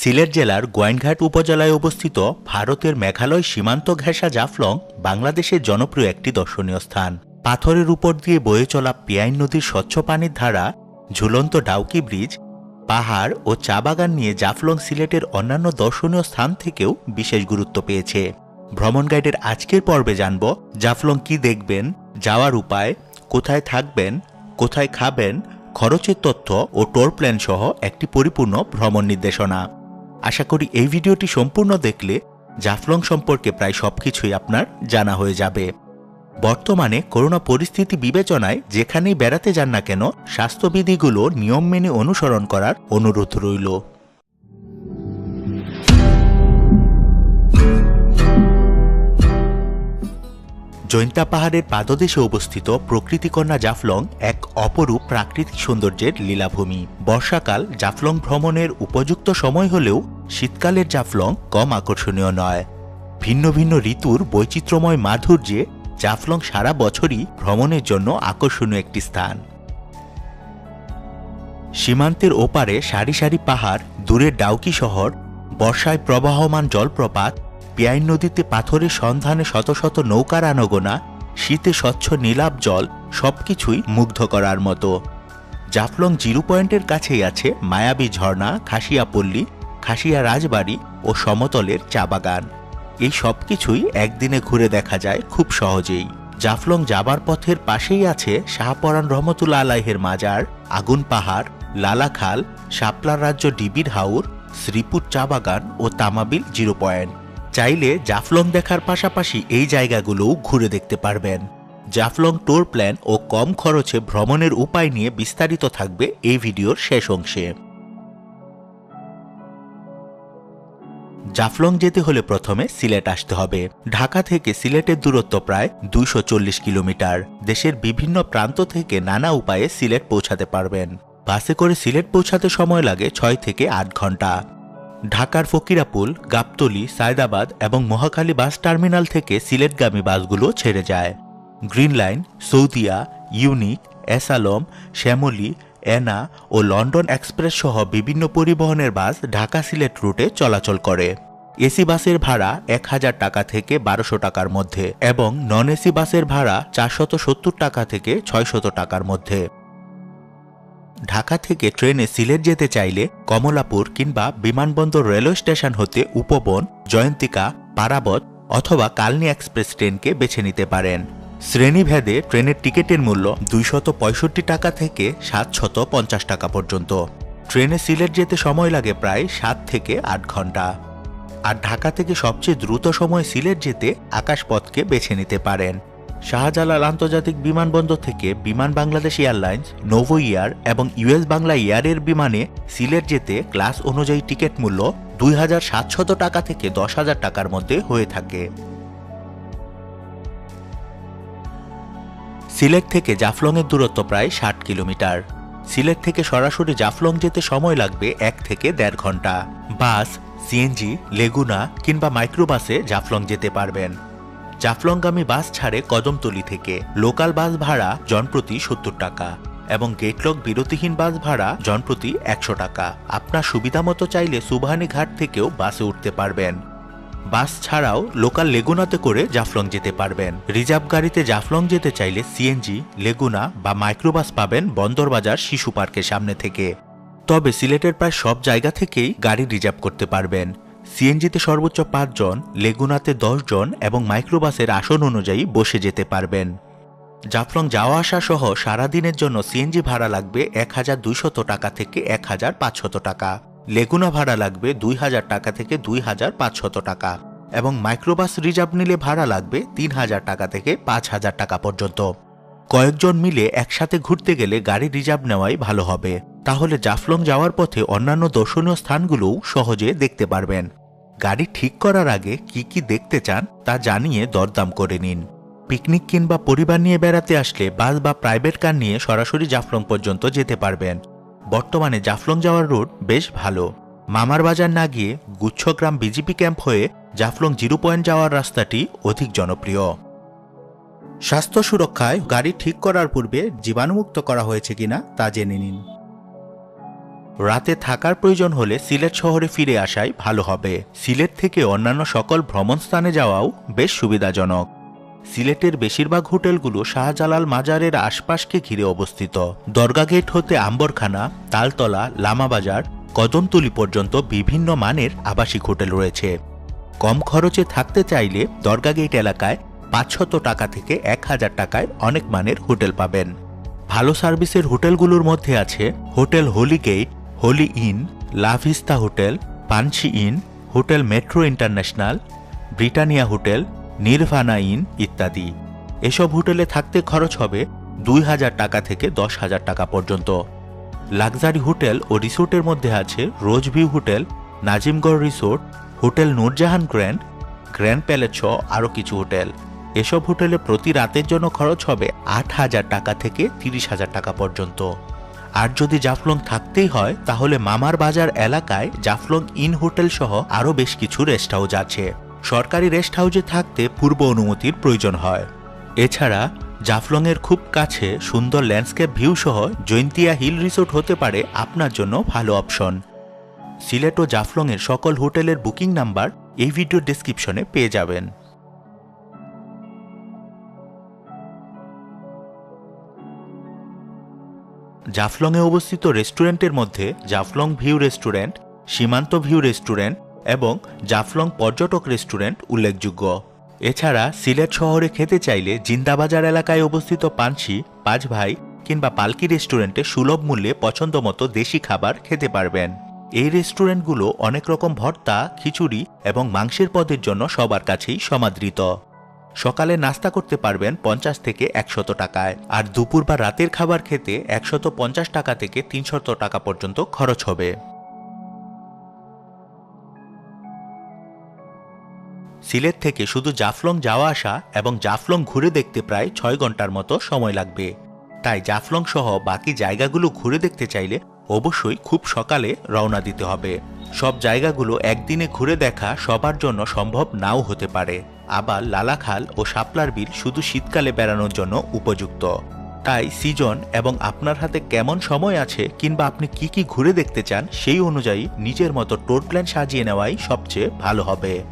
সিলেট জেলার গোয়েনঘাট উপজেলায় অবস্থিত ভারতের মেঘালয় সীমান্ত ঘেঁষা জাফলং বাংলাদেশের জনপ্রিয় একটি দর্শনীয় স্থান। পাথরের উপর দিয়ে বয়ে চলা পিয়াইন নদীর স্বচ্ছ পানির ধারা, ঝুলন্ত ডাউকি ব্রিজ, পাহাড় ও চা বাগান নিয়ে জাফলং সিলেটের অন্যান্য দর্শনীয় স্থান থেকেও বিশেষ গুরুত্ব পেয়েছে। ভ্রমণ গাইডের আজকের পর্বে জানব, জাফলং কি দেখবেন, যাওয়ার উপায়, কোথায় থাকবেন, কোথায় খাবেন, খরচের তথ্য ও টোর প্ল্যান সহ একটি পরিপূর্ণ ভ্রমণ নির্দেশনা। আশা করি এই ভিডিওটি সম্পূর্ণ দেখলে জাফলং সম্পর্কে প্রায় সব কিছুই আপনার জানা হয়ে যাবে। বর্তমানে করোনা পরিস্থিতি বিবেচনায় যেখানেই বেড়াতে যান না কেন, স্বাস্থ্যবিধিগুলো নিয়ম মেনে অনুসরণ করার অনুরোধ রইল। জৈন্তা পাহাড়ের পাদদেশে অবস্থিত প্রকৃতিকন্যা জাফলং এক অপরূপ প্রাকৃতিক সৌন্দর্যের লীলাভূমি। বর্ষাকাল জাফলং ভ্রমণের উপযুক্ত সময় হলেও শীতকালের জাফলং কম আকর্ষণীয় নয়। ভিন্ন ভিন্ন ঋতুর বৈচিত্র্যময় মাধুর্যে জাফলং সারা বছরই ভ্রমণের জন্য আকর্ষণীয় একটি স্থান। সীমান্তের ওপারে সারি সারি পাহাড় দূরের ডাউকি শহর, বর্ষায় প্রবাহমান জলপ্রপাত পিয়াইন নদীতে পাথরের সন্ধানে শত শত নৌকার আনগোনা, শীতে স্বচ্ছ নীলাভ জল, সবকিছুই মুগ্ধ করার মতো। জাফলং জিরো পয়েন্টের কাছেই আছে মায়াবী ঝর্ণা, খাসিয়াপল্লী খাসিয়া রাজবাড়ি ও সমতলের চা বাগান এই সবকিছুই একদিনে ঘুরে দেখা যায় খুব সহজেই। জাফলং যাবার পথের পাশেই আছে শাহপরান রহমতুল্লা আলাইহের মাজার, আগুন পাহাড়, লালাখাল, শাপলার রাজ্য ডিবির হাউর শ্রীপুর চা বাগান ও তামাবিল জিরো পয়েন্ট। চাইলে জাফলং দেখার পাশাপাশি এই জায়গাগুলোও ঘুরে দেখতে পারবেন। জাফলং ট্যুর প্ল্যান ও কম খরচে ভ্রমণের উপায় নিয়ে বিস্তারিত থাকবে এই ভিডিওর শেষ অংশে। জাফলং যেতে হলে প্রথমে সিলেট আসতে হবে। ঢাকা থেকে সিলেটের দূরত্ব প্রায় দুইশো চল্লিশ কিলোমিটার। দেশের বিভিন্ন প্রান্ত থেকে নানা উপায়ে সিলেট পৌঁছাতে পারবেন। বাসে করে সিলেট পৌঁছাতে সময় লাগে ছয় থেকে আট ঘণ্টা। ঢাকার ফকিরাপুল, গাবতলি, সায়দাবাদ এবং মহাখালী বাস টার্মিনাল থেকে সিলেটগামী বাসগুলো ছেড়ে যায়। Green line, Saudia, unique, এসালম, Shyamoli, Ena ও লন্ডন এক্সপ্রেস সহ বিভিন্ন পরিবহনের বাস ঢাকা সিলেট রুটে চলাচল করে। এসি বাসের ভাড়া এক হাজার টাকা থেকে বারোশো টাকার মধ্যে এবং নন এসি বাসের ভাড়া চারশত সত্তর টাকা থেকে ছয়শত টাকার মধ্যে। ঢাকা থেকে ট্রেনে সিলেট যেতে চাইলে কমলাপুর কিংবা বিমানবন্দর রেলওয়ে স্টেশন হতে উপবন, জয়ন্তিকা, পারাবত অথবা কালনি এক্সপ্রেস ট্রেনকে বেছে নিতে পারেন। শ্রেণীভেদে ট্রেনের টিকিটের মূল্য দুইশত টাকা থেকে সাতশত পঞ্চাশ টাকা পর্যন্ত। ট্রেনে সিলেট যেতে সময় লাগে প্রায় সাত থেকে আট ঘণ্টা। আর ঢাকা থেকে সবচেয়ে দ্রুত সময় সিলেট যেতে আকাশপথকে বেছে নিতে পারেন। শাহজালাল আন্তর্জাতিক বিমানবন্দর থেকে বিমান বাংলাদেশ এয়ারলাইন্স, নোভো ইয়ার এবং ইউএস বাংলা এয়ারের বিমানে সিলেট যেতে ক্লাস অনুযায়ী টিকিট মূল্য দুই হাজার সাতশত টাকা থেকে দশ হাজার টাকার মধ্যে হয়ে থাকে। সিলেট থেকে জাফলংয়ের দূরত্ব প্রায় ষাট কিলোমিটার। সিলেট থেকে সরাসরি জাফলং যেতে সময় লাগবে এক থেকে দেড় ঘণ্টা। বাস, সিএনজি, লেগুনা কিংবা মাইক্রোবাসে জাফলং যেতে পারবেন। জাফলংগামী বাস ছাড়ে কদমতলি থেকে। লোকাল বাস ভাড়া জনপ্রতি সত্তর টাকা এবং গেটলক বিরতিহীন বাস ভাড়া জনপ্রতি একশো টাকা। আপনার সুবিধা মতো চাইলে সুবহানি ঘাট থেকেও বাসে উঠতে পারবেন। বাস ছাড়াও লোকাল লেগুনাতে করে জাফলং যেতে পারবেন। রিজার্ভ গাড়িতে জাফলং যেতে চাইলে সিএনজি লেগুনা বা মাইক্রোবাস পাবেন বন্দরবাজার শিশু পার্কের সামনে থেকে। তবে সিলেটের প্রায় সব জায়গা থেকেই গাড়ি রিজার্ভ করতে পারবেন। সিএনজিতে সর্বোচ্চ পাঁচজন, লেগুনাতে জন এবং মাইক্রোবাসের আসন অনুযায়ী বসে যেতে পারবেন। জাফলং যাওয়া আসা সহ সারাদিনের জন্য সিএনজি ভাড়া লাগবে এক হাজার দুইশত টাকা থেকে এক হাজার পাঁচশত টাকা। লেগুনা ভাড়া লাগবে দুই হাজার টাকা থেকে দুই হাজার পাঁচশত টাকা এবং মাইক্রোবাস রিজার্ভ নিলে ভাড়া লাগবে তিন হাজার টাকা থেকে পাঁচ হাজার টাকা পর্যন্ত। কয়েকজন মিলে একসাথে ঘুরতে গেলে গাড়ি রিজার্ভ নেওয়াই ভালো হবে। তাহলে জাফলং যাওয়ার পথে অন্যান্য দর্শনীয় স্থানগুলোও সহজে দেখতে পারবেন। গাড়ি ঠিক করার আগে কি কি দেখতে চান তা জানিয়ে দরদাম করে নিন। পিকনিক কিংবা পরিবার নিয়ে বেড়াতে আসলে বাস বা প্রাইভেট কার নিয়ে সরাসরি জাফলং পর্যন্ত যেতে পারবেন। বর্তমানে জাফলং যাওয়ার রুট বেশ ভালো। মামার বাজার না গিয়ে গুচ্ছগ্রাম বিজিপি ক্যাম্প হয়ে জাফলং জিরো পয়েন্ট যাওয়ার রাস্তাটি অধিক জনপ্রিয়। স্বাস্থ্য সুরক্ষায় গাড়ি ঠিক করার পূর্বে জীবাণুমুক্ত করা হয়েছে কিনা তা জেনে নিন। রাতে থাকার প্রয়োজন হলে সিলেট শহরে ফিরে আসাই ভালো হবে। সিলেট থেকে অন্যান্য সকল ভ্রমণ স্থানে যাওয়াও বেশ সুবিধাজনক। সিলেটের বেশিরভাগ হোটেলগুলো শাহজালাল মাজারের আশপাশকে ঘিরে অবস্থিত। দরগা গেট হতে আম্বরখানা, তালতলা, লামাবাজার, কদমতলি পর্যন্ত বিভিন্ন মানের আবাসিক হোটেল রয়েছে। কম খরচে থাকতে চাইলে দরগা গেট এলাকায় পাঁচশত টাকা থেকে এক হাজার টাকায় অনেক মানের হোটেল পাবেন। ভালো সার্ভিসের হোটেলগুলোর মধ্যে আছে Hotel Holy Gate Holy Inn La Vista Hotel, Panshi Inn, Hotel Metro International, Britannia Hotel, Nirvana Inn ইত্যাদি। এসব হোটেলে থাকতে খরচ হবে দুই হাজার টাকা থেকে দশ হাজার টাকা পর্যন্ত। লাক্সারি হোটেল ও রিসোর্টের মধ্যে আছে Rose View Hotel, Nazimgarh Resort, Hotel Noorjahan Grand Grand Palace সহ আরও কিছু হোটেল। এসব হোটেলে প্রতি রাতের জন্য খরচ হবে আট হাজার টাকা থেকে তিরিশ হাজার টাকা পর্যন্ত। আর যদি জাফলং থাকতেই হয়, তাহলে মামার বাজার এলাকায় জাফলং ইন হোটেল সহ আরও বেশ কিছু রেস্ট হাউস আছে। সরকারি রেস্ট হাউসে থাকতে পূর্ব অনুমতির প্রয়োজন হয়। এছাড়া, জাফলংয়ের খুব কাছে সুন্দর ল্যান্ডস্কেপ ভিউ সহ জৈন্তিয়া হিল রিসোর্ট হতে পারে আপনার জন্য ভালো অপশন সিলেট ও জাফলংয়ের সকল হোটেলের বুকিং নাম্বার এই ভিডিও ডেসক্রিপশনে পেয়ে যাবেন। জাফলংয়ে অবস্থিত রেস্টুরেন্টের মধ্যে Jaflong View Restaurant, Shimanto View Restaurant এবং জাফলং পর্যটক রেস্টুরেন্ট উল্লেখযোগ্য। এছাড়া সিলেট শহরে খেতে চাইলে জিন্দাবাজার এলাকায় অবস্থিত পানসি পাঁচ ভাই কিংবা পালকি রেস্টুরেন্টে সুলভ মূল্যে পছন্দমতো দেশি খাবার খেতে পারবেন। এই রেস্টুরেন্টগুলো অনেক রকম ভর্তা, খিচুড়ি এবং মাংসের পদের জন্য সবার কাছেই সমাদৃত। সকালে নাস্তা করতে পারবেন পঞ্চাশ থেকে একশত টাকায়। আর দুপুর বা রাতের খাবার খেতে একশত পঞ্চাশ টাকা থেকে তিনশত টাকা পর্যন্ত খরচ হবে। সিলেট থেকে শুধু জাফলং যাওয়া আসা এবং জাফলং ঘুরে দেখতে প্রায় ছয় ঘণ্টার মতো সময় লাগবে। তাই জাফলং সহ বাকি জায়গাগুলো ঘুরে দেখতে চাইলে অবশ্যই খুব সকালে রওনা দিতে হবে। সব জায়গাগুলো একদিনে ঘুরে দেখা সবার জন্য সম্ভব নাও হতে পারে। আবার লালাখাল ও শাপলার বিল শুধু শীতকালে বেড়ানোর জন্য উপযুক্ত। তাই সিজন এবং আপনার হাতে কেমন সময় আছে কিংবা আপনি কি কি ঘুরে দেখতে চান সেই অনুযায়ী নিজের মতো টোর প্ল্যান সাজিয়ে নেওয়াই সবচেয়ে ভালো হবে।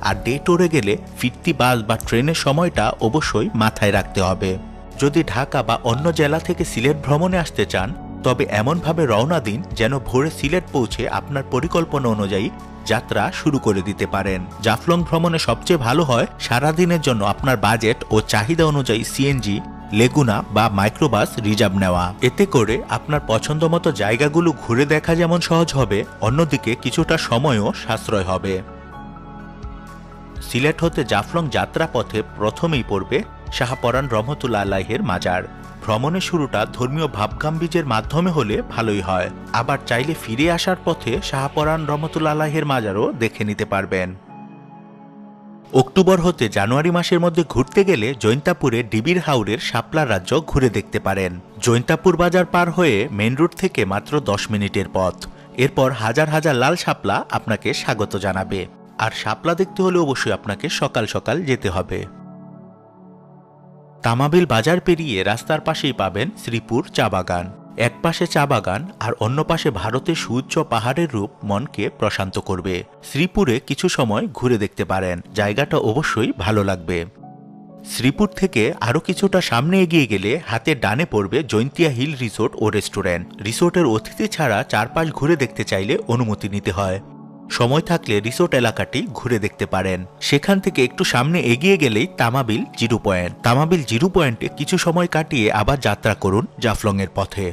আর ডে টোরে গেলে ফিরতি বাস বা ট্রেনের সময়টা অবশ্যই মাথায় রাখতে হবে। যদি ঢাকা বা অন্য জেলা থেকে সিলেট ভ্রমণে আসতে চান তবে এমনভাবে রওনা দিন যেন ভোরে সিলেট পৌঁছে আপনার পরিকল্পনা অনুযায়ী যাত্রা শুরু করে দিতে পারেন। জাফলং ভ্রমণে সবচেয়ে ভালো হয় সারাদিনের জন্য আপনার বাজেট ও চাহিদা অনুযায়ী সিএনজি, লেগুনা বা মাইক্রোবাস রিজার্ভ নেওয়া। এতে করে আপনার পছন্দ মতো জায়গাগুলো ঘুরে দেখা যেমন সহজ হবে, অন্যদিকে কিছুটা সময়ও সাশ্রয় হবে। সিলেট হতে জাফলং যাত্রাপথে প্রথমেই পড়বে শাহপরান রহমতুল্লা আলাহের মাজার। ভ্রমণের শুরুটা ধর্মীয় ভাবগাম্বীজের মাধ্যমে হলে ভালোই হয়। আবার চাইলে ফিরে আসার পথে শাহপরান রহমতুল্লা আলাহের মাজারও দেখে নিতে পারবেন। অক্টোবর হতে জানুয়ারি মাসের মধ্যে ঘুরতে গেলে জৈন্তাপুরে ডিবির হাওরের শাপলা রাজ্য ঘুরে দেখতে পারেন। জৈন্তাপুর বাজার পার হয়ে মেন রোড থেকে মাত্র দশ মিনিটের পথ। এরপর হাজার হাজার লাল শাপলা আপনাকে স্বাগত জানাবে। আর শাপলা দেখতে হলে অবশ্যই আপনাকে সকাল সকাল যেতে হবে। তামাবিল বাজার পেরিয়ে রাস্তার পাশেই পাবেন শ্রীপুর চা বাগান। এক পাশে চা বাগান আর অন্য পাশে ভারতের সুউচ্চ পাহাড়ের রূপ মনকে প্রশান্ত করবে। শ্রীপুরে কিছু সময় ঘুরে দেখতে পারেন, জায়গাটা অবশ্যই ভালো লাগবে। শ্রীপুর থেকে আরও কিছুটা সামনে এগিয়ে গেলে হাতে ডানে পড়বে জৈন্তিয়া হিল রিসোর্ট ও রেস্টুরেন্ট। রিসোর্টের অতিথি ছাড়া চারপাশ ঘুরে দেখতে চাইলে অনুমতি নিতে হয়। সময় থাকলে রিসোর্ট এলাকাটি ঘুরে দেখতে পারেন। সেখান থেকে একটু সামনে এগিয়ে গেলেই Tamabil zero point. Tamabil zero পয়েন্টে কিছু সময় কাটিয়ে আবার যাত্রা করুন জাফলংয়ের পথে।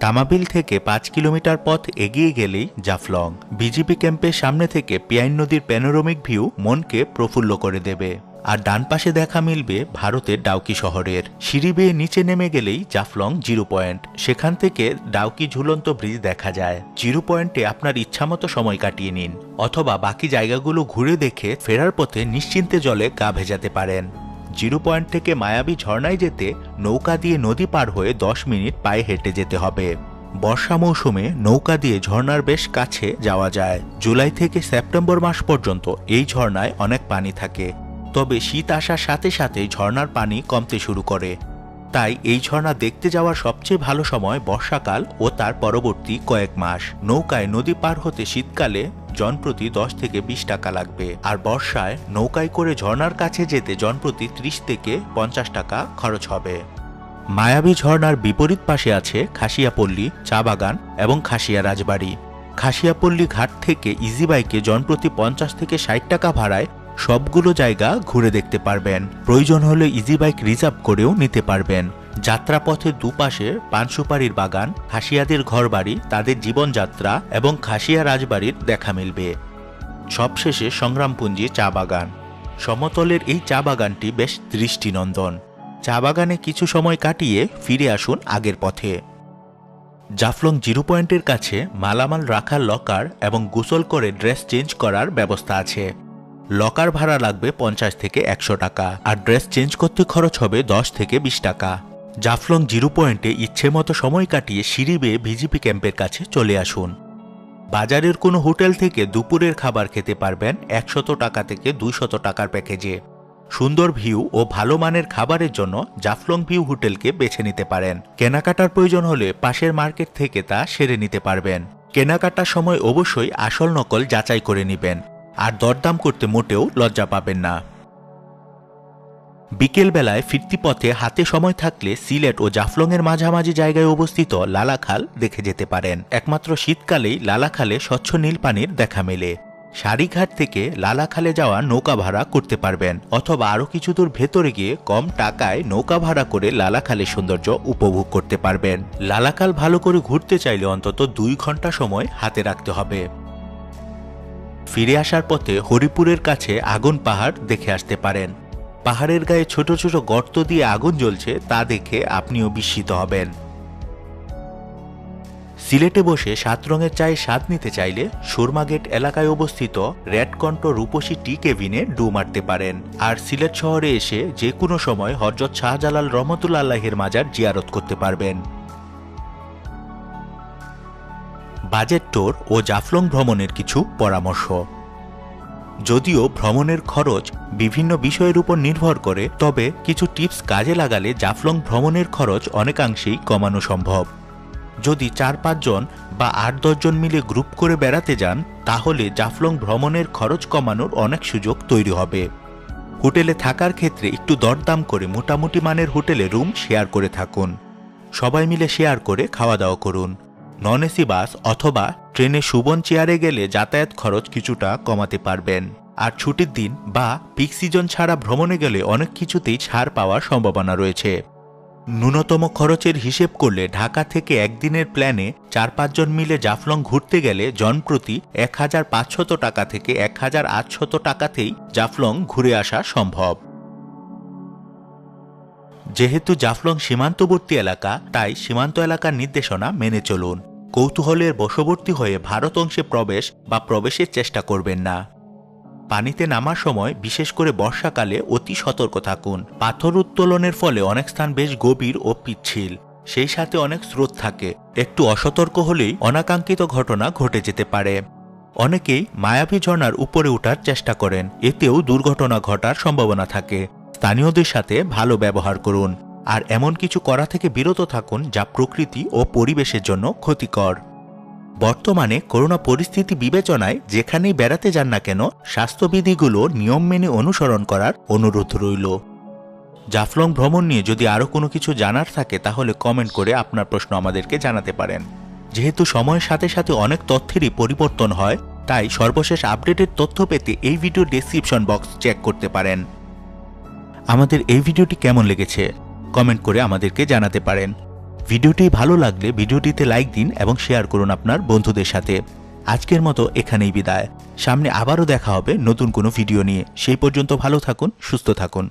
তামাবিল থেকে পাঁচ কিলোমিটার পথ এগিয়ে গেলেই জাফলং। বিজিপি ক্যাম্পের সামনে থেকে পিয়াইন নদীর প্যানোরমিক ভিউ মনকে প্রফুল্ল করে দেবে। আর ডান পাশে দেখা মিলবে ভারতের ডাউকি শহরের। সিঁড়ি বেয়ে নিচে নেমে গেলেই জাফলং জিরো পয়েন্ট। সেখান থেকে ডাউকি ঝুলন্ত ব্রিজ দেখা যায়। জিরো পয়েন্টে আপনার ইচ্ছামতো সময় কাটিয়ে নিন, অথবা বাকি জায়গাগুলো ঘুরে দেখে ফেরার পথে নিশ্চিন্তে জলে গা ভেজাতে পারেন। জিরো পয়েন্ট থেকে মায়াবী ঝর্ণায় যেতে নৌকা দিয়ে নদী পার হয়ে দশ মিনিট পায়ে হেঁটে যেতে হবে। বর্ষা মৌসুমে নৌকা দিয়ে ঝর্ণার বেশ কাছে যাওয়া যায়। জুলাই থেকে সেপ্টেম্বর মাস পর্যন্ত এই ঝর্ণায় অনেক পানি থাকে। তবে শীত আসার সাথে সাথে ঝর্ণার পানি কমতে শুরু করে। তাই এই ঝর্ণা দেখতে যাওয়ার সবচেয়ে ভালো সময় বর্ষাকাল ও তার পরবর্তী কয়েক মাস। নৌকায় নদী পার হতে শীতকালে জনপ্রতি দশ থেকে বিশ টাকা লাগবে। আর বর্ষায় নৌকায় করে ঝর্ণার কাছে যেতে জনপ্রতি ত্রিশ থেকে পঞ্চাশ টাকা খরচ হবে। মায়াবী ঝর্ণার বিপরীত পাশে আছে খাসিয়াপল্লী, চা বাগান এবং খাসিয়া রাজবাড়ি। খাসিয়াপল্লী ঘাট থেকে ইজি বাইকে জনপ্রতি পঞ্চাশ থেকে ষাট টাকা ভাড়ায় সবগুলো জায়গা ঘুরে দেখতে পারবেন। প্রয়োজন হলে ইজি বাইক রিজার্ভ করেও নিতে পারবেন। যাত্রাপথের দুপাশে পানসুপারির বাগান, খাসিয়াদের ঘরবাড়ি, তাদের জীবনযাত্রা এবং খাসিয়া রাজবাড়ির দেখা মিলবে। সবশেষে সংগ্রামপুঞ্জি চা বাগান। সমতলের এই চা বাগানটি বেশ দৃষ্টিনন্দন। চা বাগানে কিছু সময় কাটিয়ে ফিরে আসুন আগের পথে। জাফলং জিরো পয়েন্টের কাছে মালামাল রাখার লকার এবং গোসল করে ড্রেস চেঞ্জ করার ব্যবস্থা আছে। লকার ভাড়া লাগবে পঞ্চাশ থেকে একশো টাকা আর ড্রেস চেঞ্জ করতে খরচ হবে দশ থেকে বিশ টাকা। জাফলং জিরো পয়েন্টে ইচ্ছে মতো সময় কাটিয়ে সিঁড়ি বেয়ে ভিজিপি ক্যাম্পের কাছে চলে আসুন। বাজারের কোনো হোটেল থেকে দুপুরের খাবার খেতে পারবেন একশত টাকা থেকে দুইশত টাকার প্যাকেজে। সুন্দর ভিউ ও ভালো মানের খাবারের জন্য জাফলং ভিউ হোটেলকে বেছে নিতে পারেন। কেনাকাটার প্রয়োজন হলে পাশের মার্কেট থেকে তা সেরে নিতে পারবেন। কেনাকাটার সময় অবশ্যই আসল নকল যাচাই করে নেবেন। আর দরদাম করতে মোটেও লজ্জা পাবেন না। বিকেলবেলায় ফিরতি পথে হাতে সময় থাকলে সিলেট ও জাফলংয়ের মাঝামাঝি জায়গায় অবস্থিত লালাখাল দেখে যেতে পারেন। একমাত্র শীতকালেই লালাখালে স্বচ্ছ নীল পানির দেখা মেলে। সারিঘাট থেকে লালাখালে যাওয়া নৌকা ভাড়া করতে পারবেন, অথবা আরও কিছু দূর ভেতরে গিয়ে কম টাকায় নৌকা ভাড়া করে লালাখালের সৌন্দর্য উপভোগ করতে পারবেন। লালাখাল ভালো করে ঘুরতে চাইলে অন্তত দুই ঘণ্টা সময় হাতে রাখতে হবে। ফিরে আসার পথে হরিপুরের কাছে আগুন পাহাড় দেখে আসতে পারেন। পাহাড়ের গায়ে ছোট ছোট গর্ত দিয়ে আগুন জ্বলছে তা দেখে আপনিও বিস্মিত হবেন। সিলেটে বসে সাত রঙের চায়ে স্বাদ নিতে চাইলে সুরমা গেট এলাকায় অবস্থিত রেডকণ্ঠ রূপসী টি কেবিনে ডু মারতে পারেন। আর সিলেট শহরে এসে যে কোনো সময় হজরত শাহজালাল রহমতুল্লা আল্লাহের মাজার জিয়ারত করতে পারবেন। বাজেট টোর ও জাফলং ভ্রমণের কিছু পরামর্শ। যদিও ভ্রমণের খরচ বিভিন্ন বিষয়ের উপর নির্ভর করে, তবে কিছু টিপস কাজে লাগালে জাফলং ভ্রমণের খরচ অনেকাংশেই কমানো সম্ভব। যদি চার পাঁচজন বা আট দশজন মিলে গ্রুপ করে বেড়াতে যান, তাহলে জাফলং ভ্রমণের খরচ কমানোর অনেক সুযোগ তৈরি হবে। হোটেলে থাকার ক্ষেত্রে একটু দরদাম করে মোটামুটি মানের হোটেলে রুম শেয়ার করে থাকুন। সবাই মিলে শেয়ার করে খাওয়া দাওয়া করুন। নন এসি বাস অথবা ট্রেনে সুবন চেয়ারে গেলে যাতায়াত খরচ কিছুটা কমাতে পারবেন। আর ছুটির দিন বা পিক সিজন ছাড়া ভ্রমণে গেলে অনেক কিছুতেই ছাড় পাওয়ার সম্ভাবনা রয়েছে। ন্যূনতম খরচের হিসেব করলে ঢাকা থেকে একদিনের প্ল্যানে চার পাঁচজন মিলে জাফলং ঘুরতে গেলে জনপ্রতি এক হাজার পাঁচশত টাকা থেকে এক হাজার আটশত টাকাতেই জাফলং ঘুরে আসা সম্ভব। যেহেতু জাফলং সীমান্তবর্তী এলাকা, তাই সীমান্ত এলাকার নির্দেশনা মেনে চলুন। কৌতূহলের বশবর্তী হয়ে ভারত অংশে প্রবেশ বা প্রবেশের চেষ্টা করবেন না। পানিতে নামার সময় বিশেষ করে বর্ষাকালে অতি সতর্ক থাকুন। পাথর উত্তোলনের ফলে অনেক স্থান বেশ গভীর ও পিচ্ছিল। সেই সাথে অনেক স্রোত থাকে। একটু অসতর্ক হলেই অনাকাঙ্ক্ষিত ঘটনা ঘটে যেতে পারে। অনেকেই মায়াবী ঝর্ণার উপরে ওঠার চেষ্টা করেন। এতেও দুর্ঘটনা ঘটার সম্ভাবনা থাকে। স্থানীয়দের সাথে ভালো ব্যবহার করুন। আর এমন কিছু করা থেকে বিরত থাকুন যা প্রকৃতি ও পরিবেশের জন্য ক্ষতিকর। বর্তমানে করোনা পরিস্থিতি বিবেচনায় যেখানেই বেড়াতে যান না কেন, স্বাস্থ্যবিধিগুলো নিয়ম মেনে অনুসরণ করার অনুরোধ রইল। জাফলং ভ্রমণ নিয়ে যদি আরও কোনো কিছু জানার থাকে, তাহলে কমেন্ট করে আপনার প্রশ্ন আমাদেরকে জানাতে পারেন। যেহেতু সময়ের সাথে সাথে অনেক তথ্যেরই পরিবর্তন হয়, তাই সর্বশেষ আপডেটের তথ্য পেতে এই ভিডিও ডেসক্রিপশন বক্স চেক করতে পারেন। আমাদের এই ভিডিওটি কেমন লেগেছে? কমেন্ট করে আমাদেরকে জানাতে পারেন। ভিডিওটি ভালো লাগলে ভিডিওটিতে লাইক দিন এবং শেয়ার করুন আপনার বন্ধুদের সাথে। আজকের মতো এখানেই বিদায়। সামনে আবারও দেখা হবে নতুন কোনো ভিডিও নিয়ে। সেই পর্যন্ত ভালো থাকুন, সুস্থ থাকুন।